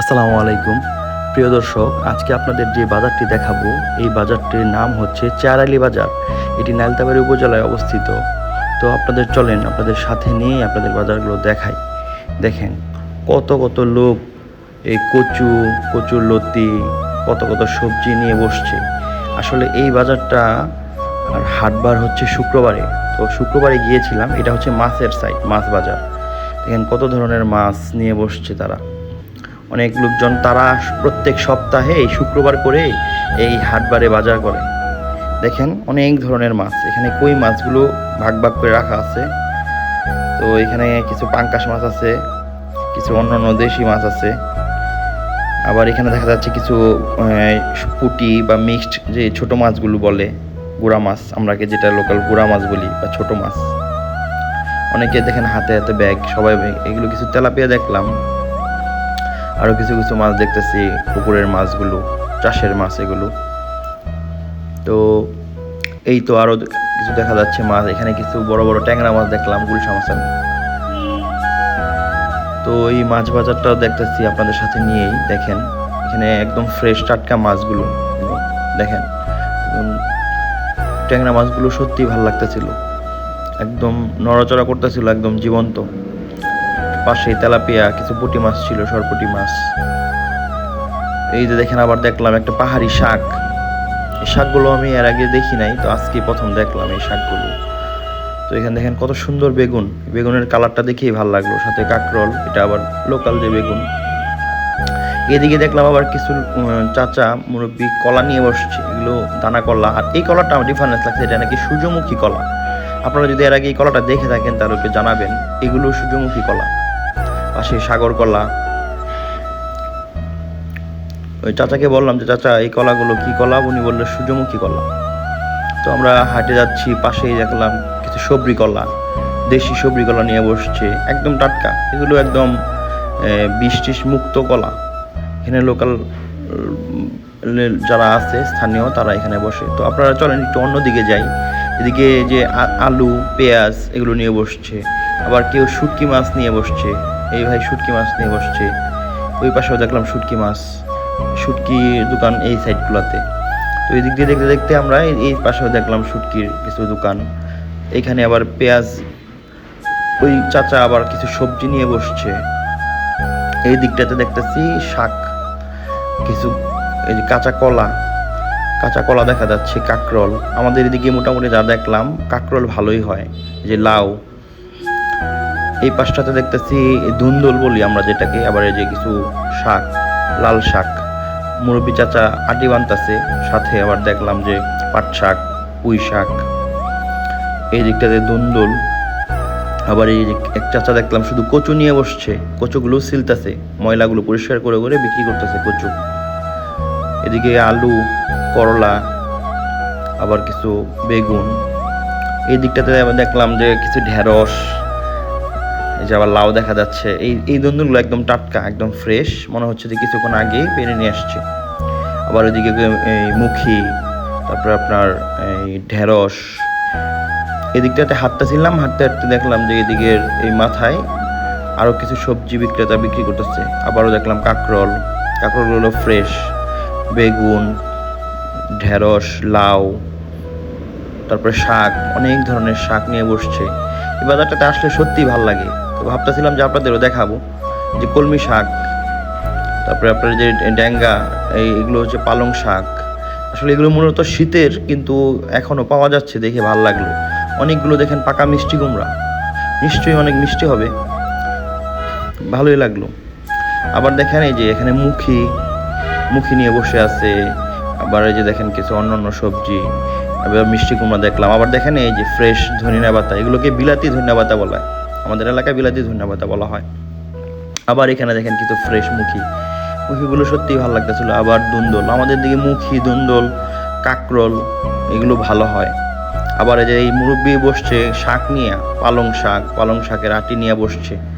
আসসালামু আলাইকুম। প্রিয় দর্শক, আজকে আপনাদের যে বাজারটি দেখাবো, এই বাজারটির নাম হচ্ছে চেয়ারালি বাজার। এটি নালতাবাড়ি উপজেলায় অবস্থিত। তো আপনাদের চলেন, আপনাদের সাথে নিয়ে আপনাদের বাজারগুলো দেখাই। দেখেন, কত কত লোক এই কচু, কচুর লতি, কত কত সবজি নিয়ে বসছে। আসলে এই বাজারটা আর হাটবার হচ্ছে শুক্রবারে। তো শুক্রবারে গিয়েছিলাম, এটা হচ্ছে মাছের সাইড মাছ বাজার। দেখেন কত ধরনের মাছ নিয়ে বসছে তারা। অনেক লোকজন তারা প্রত্যেক সপ্তাহে শুক্রবার করে এই হাটবারে বাজার করে। দেখেন অনেক ধরনের মাছ। এখানে কই মাছগুলো ভাগ ভাগ করে রাখা আছে। তো এখানে কিছু পাঙ্কাশ মাছ আছে, কিছু অন্যান্য দেশি মাছ আছে। আবার এখানে দেখা যাচ্ছে কিছু পুঁটি বা মিক্সড যে ছোট মাছগুলো বলে, গুড়া মাছ। আমরাকে যেটা লোকাল গুড়া মাছ বলি বা ছোট মাছ। অনেকে দেখেন হাতে হাতে ব্যাগ সবাই এগুলো কিছু তেলাপিয়া দেখলাম। আরও কিছু কিছু মাছ দেখতেছি, পুকুরের মাছগুলো, চাষের মাছ এগুলো। তো এই তো আরও কিছু দেখা যাচ্ছে মাছ। এখানে কিছু বড় বড় ট্যাংরা মাছ দেখলাম গুলশা মাছ তো এই মাছ বাজারটাও দেখতেছি আপনাদের সাথে নিয়েই, দেখেন। এখানে একদম ফ্রেশ টাটকা মাছগুলো, দেখেন। ট্যাংরা মাছগুলো সত্যি ভালো লাগতেছিল। একদম নড়াচড়া করতেছিল, একদম জীবন্ত। পাশে তেলাপিয়া, কিছু পুঁটি মাছ ছিল, সরপুটি মাছ। এই যে দেখেন, আবার দেখলাম একটা পাহাড়ি শাক। এই শাকগুলো আমি এর আগে দেখি নাই, তো আজকে প্রথম দেখলাম এই শাকগুলো। তো এখানে দেখেন কত সুন্দর বেগুন। বেগুনের কালারটা দেখেই ভালো লাগল, সাথে কাকরল, এটা আবার লোকাল যে বেগুন। এদিকে দেখলাম আবার কিছু চাচা মুরব্বী কলা নিয়ে বসছে, এগুলো দানা কলা। আর এই কলাটা আমার ডিফারেন্স লাগছে, এটা নাকি সূর্যমুখী কলা। আপনারা যদি এর আগে এই কলাটা দেখে থাকেন, তাহলে জানাবেন, এগুলো সূর্যমুখী কলা। পাশে সাগর কলা। ওই চাচাকে বললাম যে, চাচা, এই কলাগুলো কি কলা? উনি বললেন সূর্যমুখী কলা। তো আমরা হাটে যাচ্ছি, পাশেই দেখলাম কিছু সবরি কলা, দেশি সবরি কলা নিয়ে বসছে, একদম টাটকা। এগুলো একদম বিষ মুক্ত কলা। এখানে লোকাল যারা আছে, স্থানীয়, তারা এখানে বসে। তো আপনারা চলেন, একটু অন্যদিকে যাই। এদিকে যে আলু, পেঁয়াজ, এগুলো নিয়ে বসছে। আবার কেউ শুটকি মাছ নিয়ে বসছে। এই ভাই শুটকি মাছ নিয়ে বসছে। ওই পাশেও দেখলাম শুটকি মাছ। শুটকির দোকান এই সাইডগুলোতে। তো এই দিক দিয়ে দেখতে দেখতে আমরা এই- পাশেও দেখলাম শুটকির কিছু দোকান। এখানে আবার পেঁয়াজ, ওই চাচা আবার কিছু সবজি নিয়ে বসছে। এই দিকটাতে দেখতেছি শাক, কিছু এই যে কাঁচা কলা। কাঁচা কলা দেখা যাচ্ছে, কাকরল। আমাদের এদিকে মোটামুটি যা দেখলাম, কাকরল ভালোই হয়। যে লাউ। এই পাশটাতে দেখতেছি ধুন্দল বলি আমরা যেটাকে, আবার এই যে কিছু শাক, লাল শাক। মুরব্বী চাচা আটি বানতাছে, সাথে আবার দেখলাম যে পাট শাক, পুঁই শাক। এই দিকটাতে ধুন্দল আবার এই এক চাচা দেখলাম শুধু কচু নিয়ে বসছে, কচুগুলো সিলতাছে, ময়লাগুলো পরিষ্কার করে করে বিক্রি করতেছে কচু। এদিকে আলু, করলা, আবার কিছু বেগুন। এই দিকটাতে দেখলাম যে কিছু ঢেঁড়স এই যে আবার লাউ দেখা যাচ্ছে, এই এই দ্বন্দ্বগুলো একদম টাটকা, একদম ফ্রেশ মনে হচ্ছে যে কিছুক্ষণ আগে পেরে নিয়ে আসছে। আবার ওইদিকে এই মুখি, তারপরে আপনার, এই ঢেঁড়স, এদিকটাতে হাঁটতেছিলাম হাঁটতে হাঁটতে দেখলাম যে এদিকের এই মাথায় আরও কিছু সবজি বিক্রেতা বিক্রি করতেছে। আবারও দেখলাম কাকরল, কাকরলগুলো ফ্রেশ বেগুন, ঢেঁড়স, লাউ, তারপরে শাক, অনেক ধরনের শাক নিয়ে বসছে। এই বাজারটাতে আসলে সত্যিই ভালো লাগে। ভাবতেছিলাম যে আপনাদেরও দেখাবো যে কলমি শাক, তারপরে আপনার যে ড্যাঙ্গা, এই এগুলো হচ্ছে পালং শাক। আসলে এগুলো মূলত শীতের, কিন্তু এখনও পাওয়া যাচ্ছে দেখে ভালো লাগল। অনেকগুলো দেখেন পাকা মিষ্টি কুমড়া। নিশ্চয়ই অনেক মিষ্টি হবে। ভালোই লাগল। আবার দেখেন এই যে এখানে মুখি মুখি নিয়ে বসে আছে। আবার এই যে দেখেন কিছু অন্যান্য সবজি, আবার মিষ্টি কুমড়া দেখলাম। আবার দেখেন এই যে ফ্রেশ ধনিয়া পাতা, এগুলোকে বিলাতি ধনিয়া পাতা বলা। হয় আমাদের এলাকায় বিলাতি ধনিয়া পাতা বলা হয়। আবার এখানে দেখেন কিন্তু ফ্রেশ মুখী। মুখিগুলো সত্যিই ভালো লাগতেছিল। আবার দুন্দল। আমাদের দিকে মুখী, দুন্দল, কাকরল, এগুলো ভালো হয়। আবার এই যে এই মুরব্বি বসছে, শাক নিয়ে, পালং শাক, পালং শাকের আটি নিয়ে বসছে।